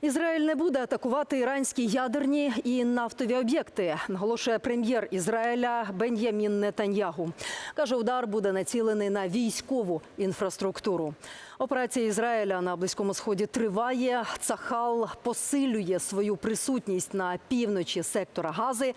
Ізраїль не буде атакувати іранські ядерні і нафтові об'єкти, наголошує прем'єр Ізраїля Бен'ямін Нетаньягу. Каже, удар буде націлений на військову інфраструктуру. Операція Ізраїля на близькому сході триває. Цахал посилює свою присутність на півночі сектора Гази.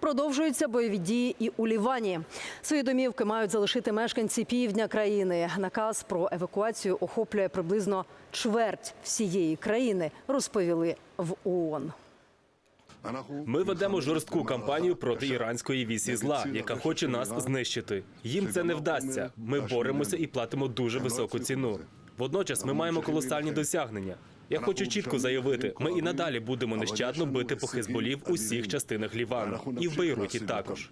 Продовжуються бойові дії і у Лівані. Свої домівки мають залишити мешканці півдня країни. Наказ про евакуацію охоплює приблизно чверть всієї країни, розповіли в ООН. Ми ведемо жорстку кампанію проти іранської вісі зла, яка хоче нас знищити. Їм це не вдасться. Ми боремося і платимо дуже високу ціну. Водночас ми маємо колосальні досягнення. Я хочу чітко заявити: ми і надалі будемо нещадно бити по хизболі усіх частинах Лівану і в Бейруті також.